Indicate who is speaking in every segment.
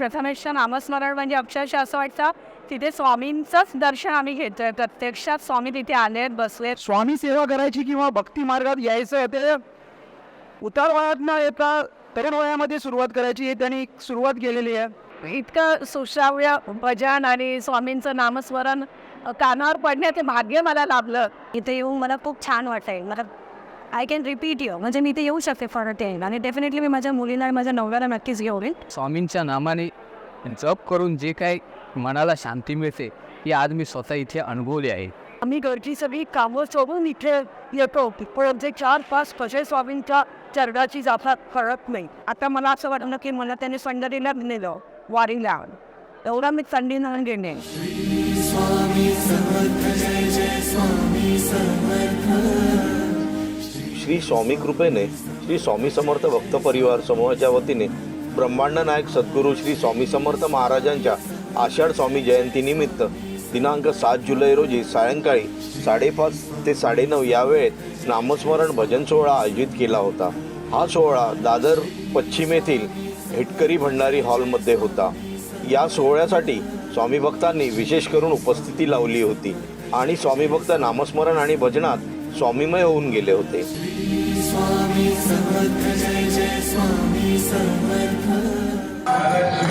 Speaker 1: प्रथमेशचं नामस्मरण म्हणजे अक्षरशः असं वाटतं तिथे स्वामींचंच दर्शन आम्ही घेतोय. प्रत्यक्षात स्वामी तिथे आलेत बसलेत.
Speaker 2: स्वामी सेवा करायची किंवा भक्ती मार्गात यायचं ते उतार वयात न येता तरुण वयामध्ये सुरुवात करायची हे त्यांनी सुरुवात केलेली आहे.
Speaker 1: इतकं सुश्राव्य भजन आणि स्वामींचं नामस्मरण कानावर पडण्याचे भाग्य मला लाभलं. इथे येऊन मला खूप छान वाटेल मला आय कॅन रिपीट यू म्हणजे मी इथे येऊ शकते फॉर येईल आणि डेफिनेटली मी माझ्या मुलीला आणि माझ्या नवऱ्याला नक्कीच घेऊन येईन.
Speaker 3: स्वामींच्या नामाने जप करून जे काही मनाला शांती मिळते ती आज मी स्वतः इथे अनुभवली आहे.
Speaker 1: आम्ही घरची सगळी कामं सोडून इथे येतो. पण आमचे चार पाच कसे स्वामींच्या चरणाची जातात कळत नाही. आता मला असं वाटलं की मला त्याने संडरीला नेलं वारीला. एवढा मी संडीनं गेले.
Speaker 4: श्री स्वामी कृपेने श्री स्वामी समर्थ भक्त परिवार समूहाच्या वतीने ब्रह्मांड नायक सद्गुरू श्री स्वामी समर्थ महाराजांच्या आषाढ स्वामी जयंतीनिमित्त दिनांक सात जुलै रोजी सायंकाळी साडेपाच ते साडेनऊ या वेळेत नामस्मरण भजन सोहळा आयोजित केला होता. हा सोहळा दादर पश्चिम येथील हेटकरी भंडारी हॉलमध्ये होता. या सोहळ्यासाठी स्वामी भक्तांनी विशेष करून उपस्थिती लावली होती आणि स्वामी भक्त नामस्मरण आणि भजनात स्वामीमय होऊन गेले होते.
Speaker 5: महाराज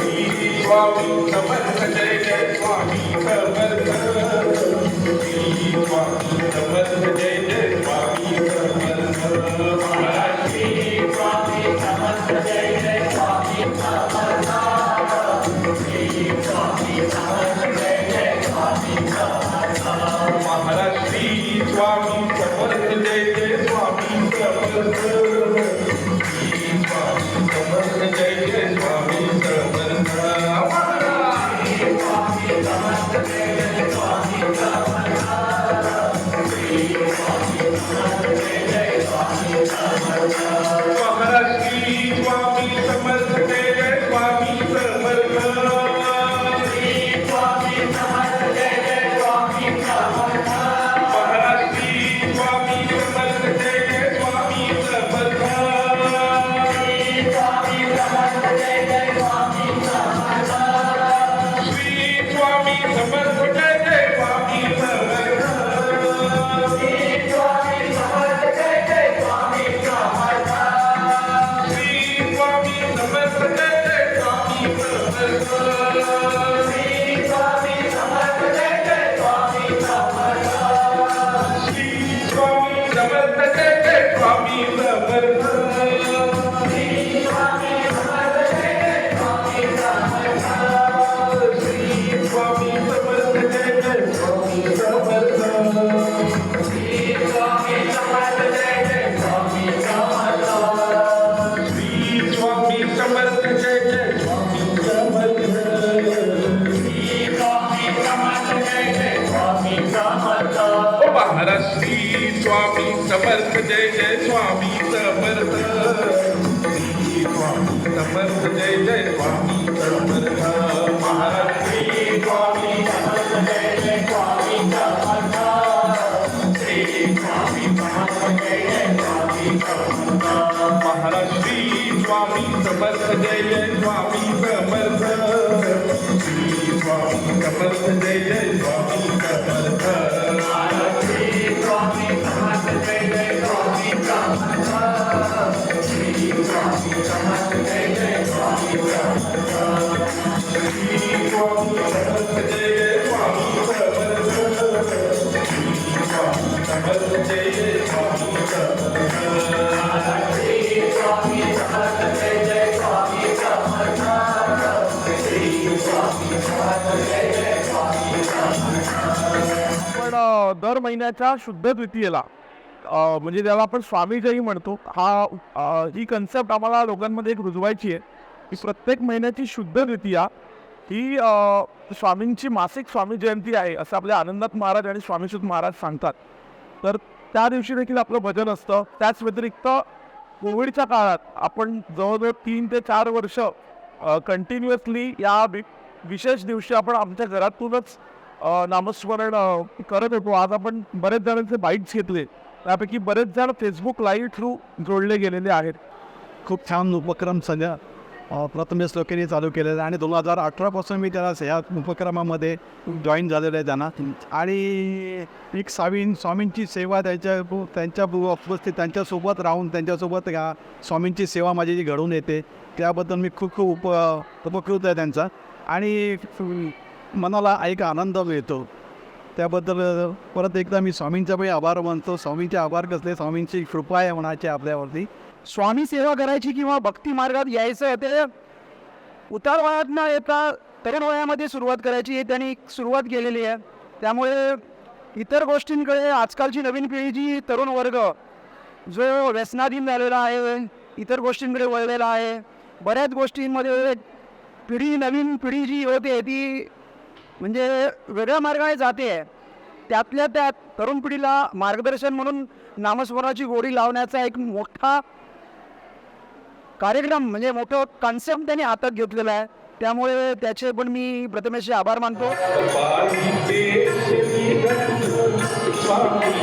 Speaker 5: जय जय स्वामी समर्थ महाराज श्री स्वामी समर्थ जय जय स्वामी समर्थ श्री स्वामी समर्थ जय जय स्वामी समर्थ महाराज श्री स्वामी समर्थ जय जय स्वामी समर्थ श्री स्वामी समर्थ जय जय स्वामी समर्थ
Speaker 2: पण अ, दर महिन्याच्या शुद्ध द्वितीयेला म्हणजे त्याला आपण स्वामीजयी म्हणतो हा ही कन्सेप्ट आम्हाला लोकांमध्ये एक रुजवायची आहे. की प्रत्येक महिन्याची शुद्ध द्वितीया ही स्वामींची मासिक स्वामी जयंती आहे असं आपले आनंदात महाराज आणि स्वामीशुद्ध महाराज सांगतात. तर त्या दिवशी देखील आपलं भजन असतं. त्याच व्यतिरिक्त कोविडच्या काळात आपण जवळजवळ तीन ते चार वर्ष कंटिन्युअसली या विशेष दिवशी आपण आमच्या घरातूनच नामस्मरण करत होतो. आज आपण बरेच जणांचे बाईट्स घेतले. त्यापैकी बरेच जण फेसबुक लाईव्ह थ्रू जोडले गेलेले आहेत.
Speaker 6: खूप छान उपक्रम सगळ्या प्रथमेश लोकेंनी चालू केलेलं आहे. आणि दोन हजार अठरापासून मी त्याला या उपक्रमामध्ये जॉईन झालेलं आहे त्यांना. आणि एक स्वामी स्वामींची सेवा त्यांच्या त्यांच्या उपस्थित त्यांच्यासोबत राहून त्यांच्यासोबत या स्वामींची सेवा माझी जी घडून येते त्याबद्दल मी खूप खूप उप उपकृत आहे त्यांचा. आणि मनाला एक आनंद मिळतो. त्याबद्दल परत एकदा मी स्वामींचा पण आभार मानतो. स्वामींचे आभार कसले? स्वामींची कृपा आहे म्हणायची आपल्यावरती.
Speaker 7: स्वामी सेवा करायची किंवा भक्ती मार्गात यायचं आहे ते उतार वयात न येता तरुण वयामध्ये सुरुवात करायची हे त्यांनी सुरुवात केलेली आहे. त्यामुळे इतर गोष्टींकडे आजकालची नवीन पिढी जी तरुण वर्ग जो व्यसनाधीन झालेला आहे इतर गोष्टींकडे वळलेला आहे बऱ्याच गोष्टींमध्ये पिढी नवीन पिढी जी होते ती म्हणजे वेगळ्या मार्गाने जाते. आहे त्यातल्या त्यात तरुण पिढीला मार्गदर्शन म्हणून नामस्मरणाची गोडी लावण्याचा एक मोठा कार्यक्रम म्हणजे मोठं कॉन्सेप्ट त्यांनी हातात घेतलेला आहे. त्यामुळे त्याचे पण मी प्रथमेशचे आभार मानतो.
Speaker 5: स्वामी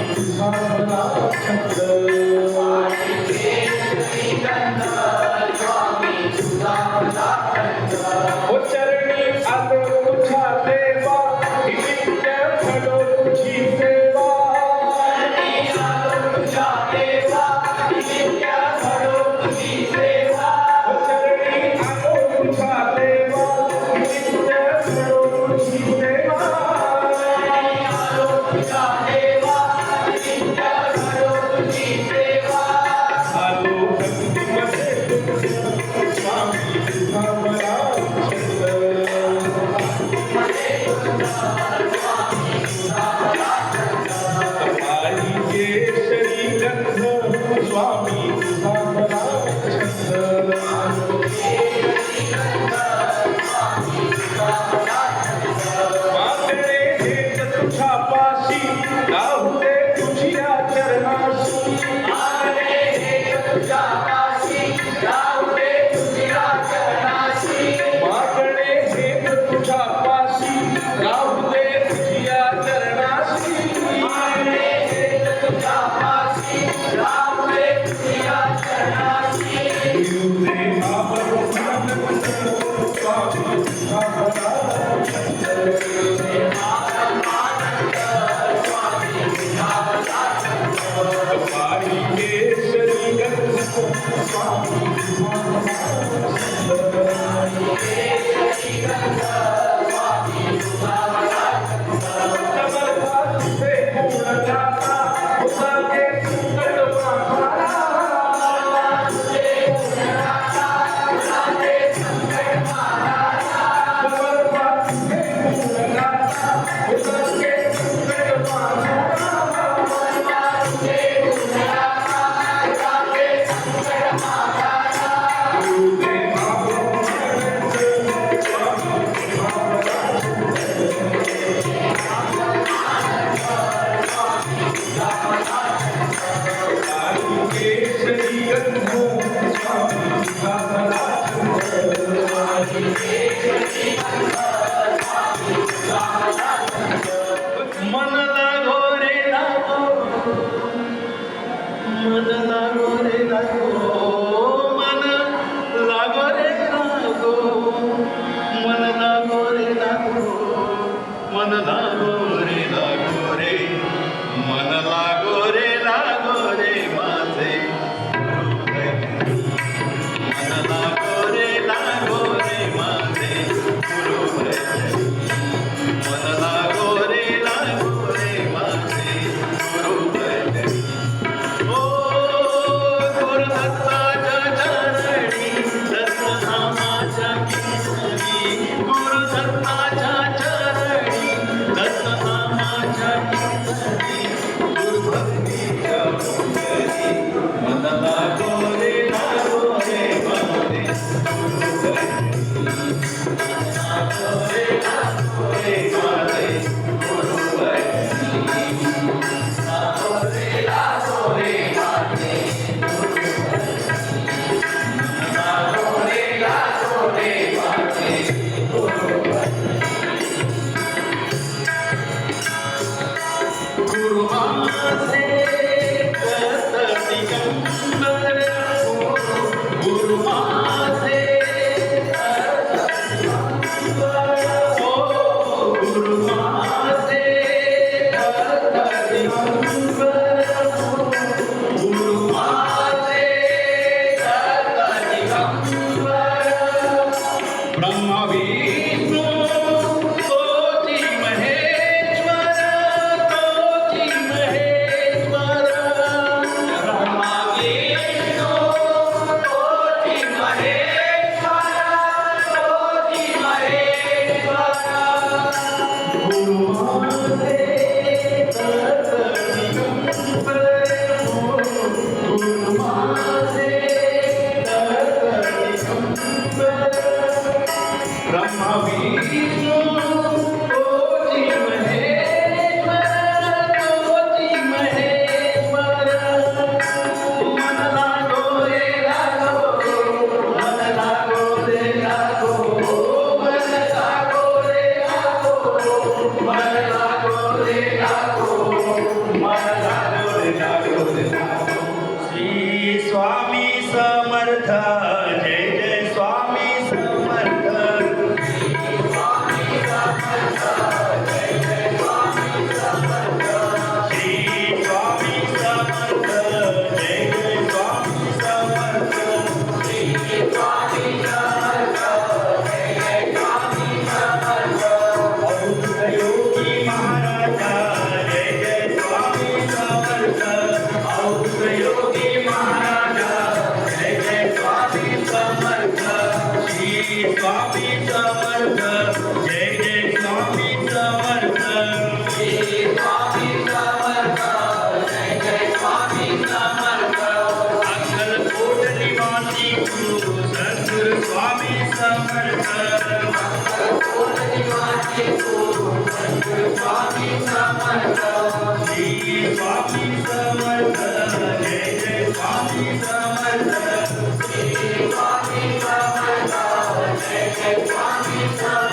Speaker 8: Africa.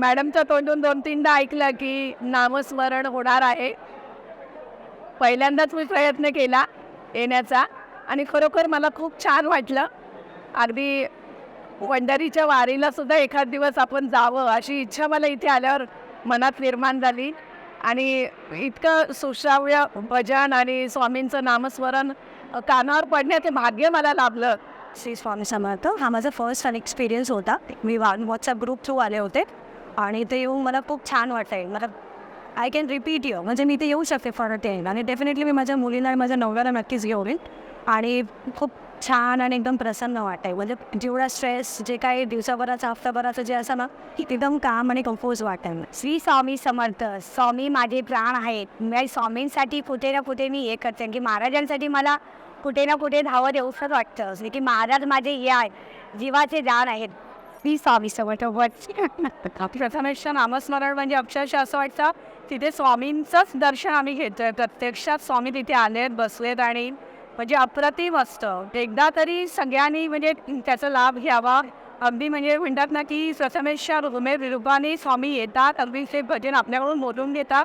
Speaker 1: मॅडमच्या तोंडून दोन तीनदा ऐकलं की नामस्मरण होणार आहे. पहिल्यांदाच मी प्रयत्न केला येण्याचा आणि खरोखर मला खूप छान वाटलं. अगदी पंढरीच्या वारीला सुद्धा एखाद दिवस आपण जावं अशी इच्छा मला इथे आल्यावर मनात निर्माण झाली. आणि इतकं सुश्राव्य भजन आणि स्वामींचं नामस्मरण कानावर पडण्याचे भाग्य मला लाभलं. श्री स्वामी समर्थ हा माझा फर्स्ट अन एक्सपिरियन्स होता. मी वा व्हॉट्सअप ग्रुप थ्रू आले होते. आणि ते येऊन मला खूप छान वाटेल. मला आय कॅन रिपीट यू म्हणजे मी ते येऊ शकते परत ते आणि डेफिनेटली मी माझ्या मुलीला आणि माझ्या नवऱ्याला नक्कीच घेऊन आणि खूप छान आणि एकदम प्रसन्न वाटेल. म्हणजे जेवढा स्ट्रेस जे काही दिवसाभराचं हफ्ताभराचं जे असं ना एकदम काम आणि कम्पोज वाटेल. श्री स्वामी समर्थ. स्वामी माझे प्राण आहेत. मी स्वामींसाठी कुठे ना कुठे मी हे करते. की महाराजांसाठी मला कुठे ना कुठे धावत येऊसच वाटतं. की महाराज माझे हे आहे जीवाचे जाण आहेत. श्री स्वामी समर्थ प्रथमेश नामस्मरण म्हणजे अक्षरशः असं वाटतं तिथे स्वामींचंच दर्शन आम्ही घेतोय. प्रत्यक्षात स्वामी तिथे आलेत बसलेत आणि म्हणजे अप्रतिम असतं. एकदा तरी सगळ्यांनी म्हणजे त्याचा लाभ घ्यावा. अगदी म्हणजे म्हणतात ना की प्रथमेश्वर रुमे रूपाने स्वामी येतात अगदी ते भजन आपल्याकडून बोलून घेतात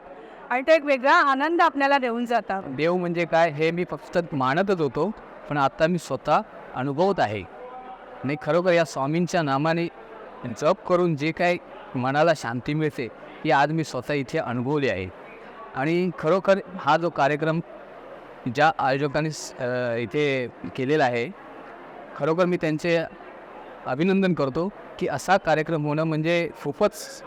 Speaker 1: आणि तो एक वेगळा आनंद आपल्याला देऊन जातात
Speaker 3: देव म्हणजे काय हे मी फक्त मानतच होतो पण आता मी स्वतः अनुभवत आहे. नाही खरोखर या स्वामींच्या नामाने जप करून जे काय मनाला शांती मिळते ही आज मी स्वतः इथे अनुभवली आहे. आणि खरोखर हा जो कार्यक्रम ज्या आयोजकांनी स- इथे केलेला आहे खरोखर मी त्यांचे अभिनंदन करतो की असा कार्यक्रम होणं म्हणजे खूपच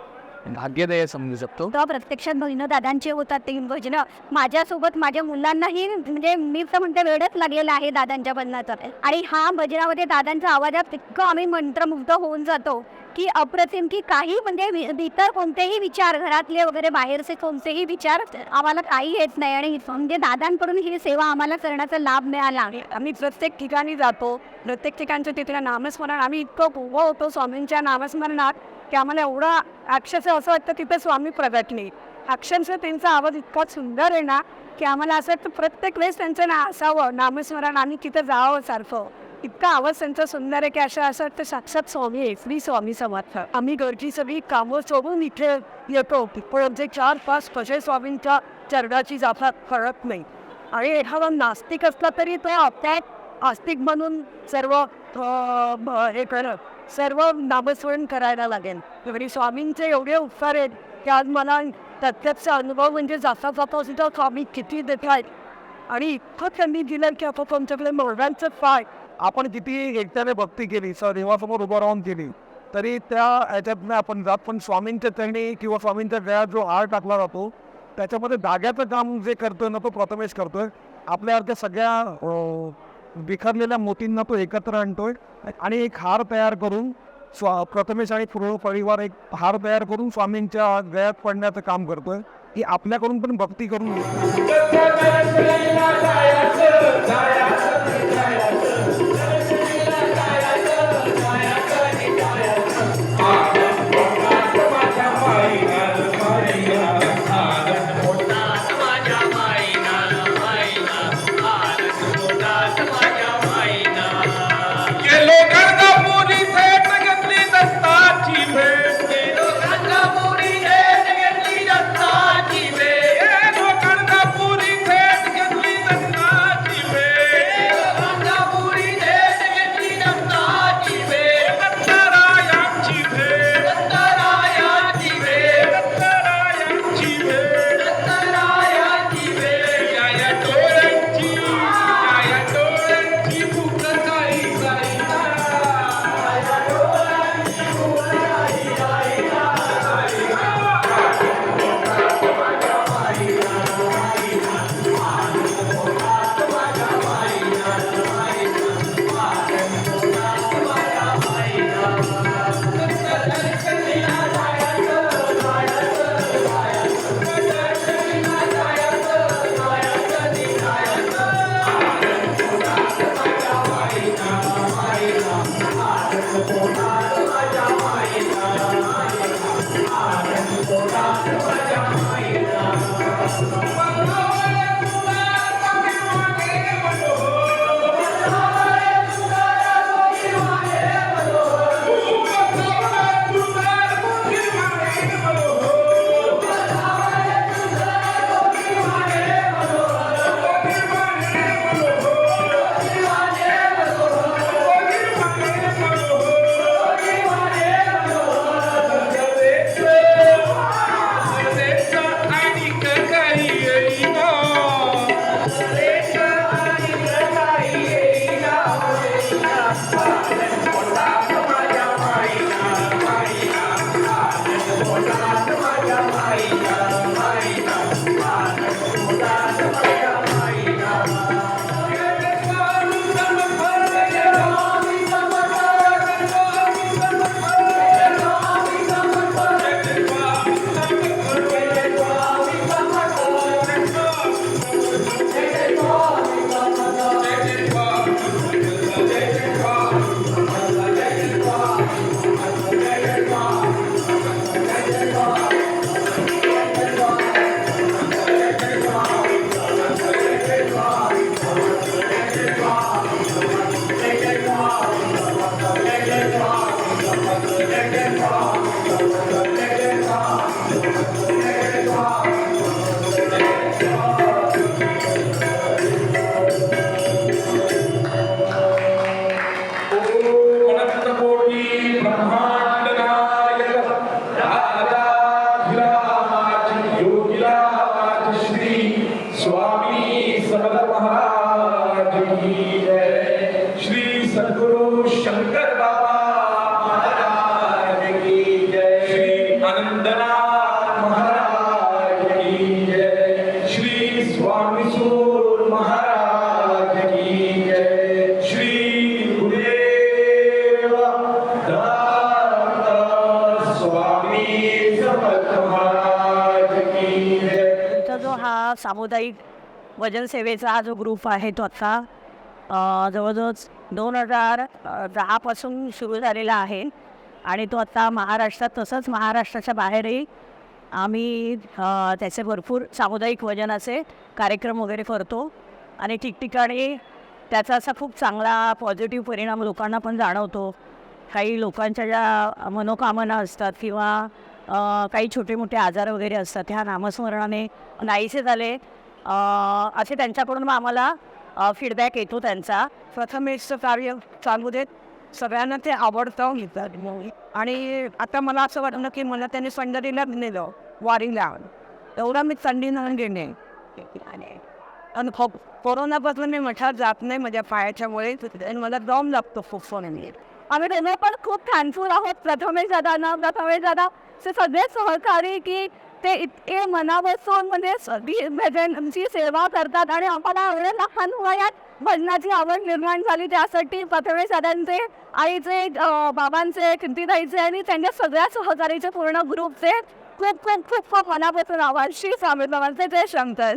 Speaker 3: भाग्यदायी समजू शकतो.
Speaker 9: तेव्हा प्रत्यक्षात भजनं दादांचे होतात ते भजनं. माझ्यासोबत माझ्या मुलांनाही म्हणजे मी तर म्हणते वेळच लागलेला आहे दादांच्या भजनाचं आणि हा भजनामध्ये दादांच्या आवाजात इतकं आम्ही मंत्रमुग्ध होऊन जातो की अप्रतिम की काही म्हणजे वि- इतर कोणतेही विचार घरातले वगैरे बाहेरचे कोणतेही विचार आम्हाला काही येत नाही. आणि म्हणजे दादांकडून ही सेवा आम्हाला करण्याचा लाभ मिळाला. आहे
Speaker 1: आम्ही प्रत्येक ठिकाणी जातो. प्रत्येक ठिकाणचं तिथलं नामस्मरण आम्ही इतकं उभं होतो स्वामींच्या नामस्मरणात. की आम्हाला एवढं अक्षरशः असं वाटतं तिथे स्वामी प्रगटले अक्षरशः त्यांचा आवाज इतका सुंदर आहे ना की आम्हाला असं वाटतं प्रत्येक वेळेस त्यांचं ना असावं नामस्मरण आम्ही तिथं जावं सारखं. इतका आवाज त्यांचा सुंदर आहे की असं असं वाटतं साक्षात स्वामी आहे श्री स्वामी समर्थ. आम्ही घरची सगळी कामं सोडून इथे येतो पण आमचे चार पाच कसे स्वामींच्या चरणाची जाफात कळत नाही. आणि एखादा नास्तिक असला तरी तो आपल्यात आस्तिक म्हणून सर्व ब- हे करत. सर्व नामस्मरण करायला लागेल म्हणजे स्वामींचे एवढे उपकार आहेत की आज मला प्रत्यक्ष अनुभव म्हणजे जाता जाता सुद्धा स्वामी किती देत आहेत. आणि इतकं त्यांनी दिलं की आता तुमच्याकडे मोरांचं पाय.
Speaker 5: आपण किती एकट्याने भक्ती केली स देवासमोर उभं राहून केली तरी त्या ह्याच्यातनं आपण जात पण स्वामींच्या चरणी किंवा स्वामींच्या गळ्यात जो हार टाकला जातो त्याच्यामध्ये धाग्याचं काम जे करतोय ना तो प्रथमेश करतोय. आपल्यासारख्या सगळ्या बिखरलेल्या मोतींना तो एकत्र आणतोय आणि एक हार तयार करून स्वा प्रथमेश आणि पूर्ण परिवार एक हार तयार करून स्वामींच्या गळ्यात पडण्याचं काम करतोय. की आपल्याकडून पण भक्ती करून
Speaker 1: सामुदायिक वजन सेवेचा हा जो ग्रुप आहे तो आत्ता जवळजवळ दोन हजार दहापासून सुरू झालेला आहे. आणि तो आत्ता महाराष्ट्रात तसंच महाराष्ट्राच्या बाहेरही आम्ही त्याचे भरपूर सामुदायिक वजनाचे कार्यक्रम वगैरे करतो. आणि ठिकठिकाणी त्याचा असा खूप चांगला पॉझिटिव्ह परिणाम लोकांना पण जाणवतो. काही लोकांच्या ज्या मनोकामना असतात किंवा काही छोटे मोठे आजार वगैरे असतात. ह्या नामस्मरणाने नाहीसे झाले. असे त्यांच्याकडून मग आम्हाला फीडबॅक येतो त्यांचा. प्रथमेशचं कार्य चालू देत. सगळ्यांना ते आवडतं घेतात आणि आता मला असं वाटलं की मला त्यांनी संडरीला नेलं वारीला. एवढा मी थंडीनं गेले आणि आणि खो कोरोनापासून मी मठात जात नाही. माझ्या पायाच्यामुळे मला दम लागतो खूप सोन्याने.
Speaker 8: आम्ही त्यांना पण खूप थँकफुल आहोत. प्रथमेश दादांना प्रथमेश दादा ते सगळे सहकारी की ते इतके मनापासून म्हणजे सगळी भजनची सेवा करतात आणि आम्हाला एवढ्या लहान वयात भजनाची आवड निर्माण झाली. त्यासाठी प्रथमेश दादांचे आईचे बाबांचे कीर्तिताईचे आणि त्यांच्या सगळ्या सहकारीचे पूर्ण ग्रुपचे खूप खूप खूप खूप मनापासून आवाज श्री स्वामी बाबांचे ते शंकर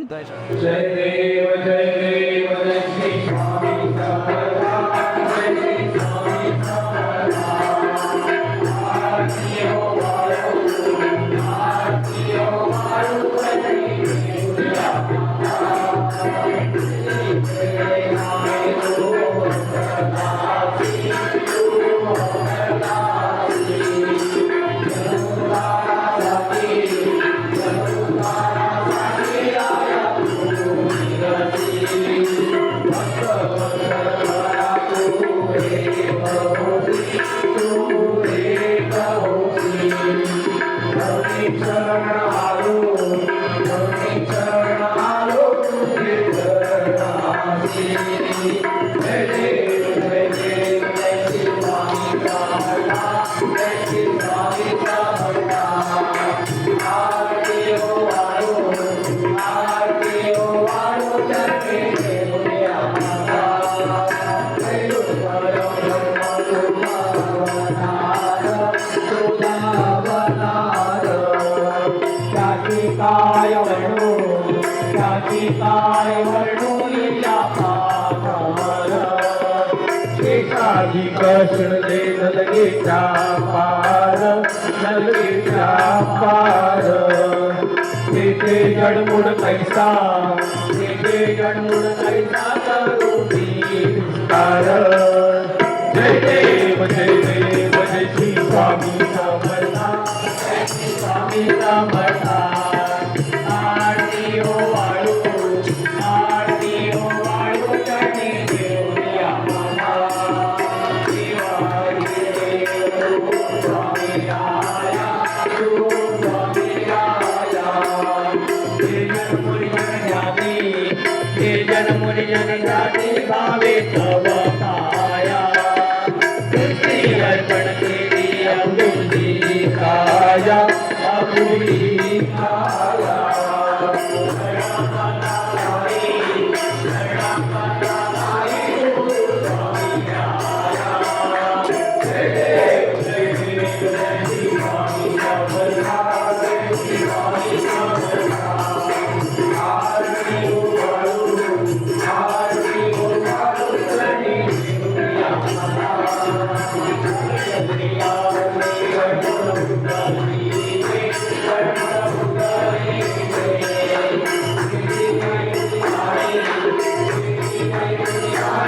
Speaker 10: कृष्ण दे नलगेच्या पार नलगेच्या पार. तेथे जडमुड कैसा तेथे जडमुड कैसा करुणी विस्तार. जय देव जय देव जय श्री स्वामी समर्था. जय श्री स्वामी समर्था. মুরজনি গানি ভাবে
Speaker 5: চবা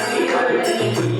Speaker 5: Brasil.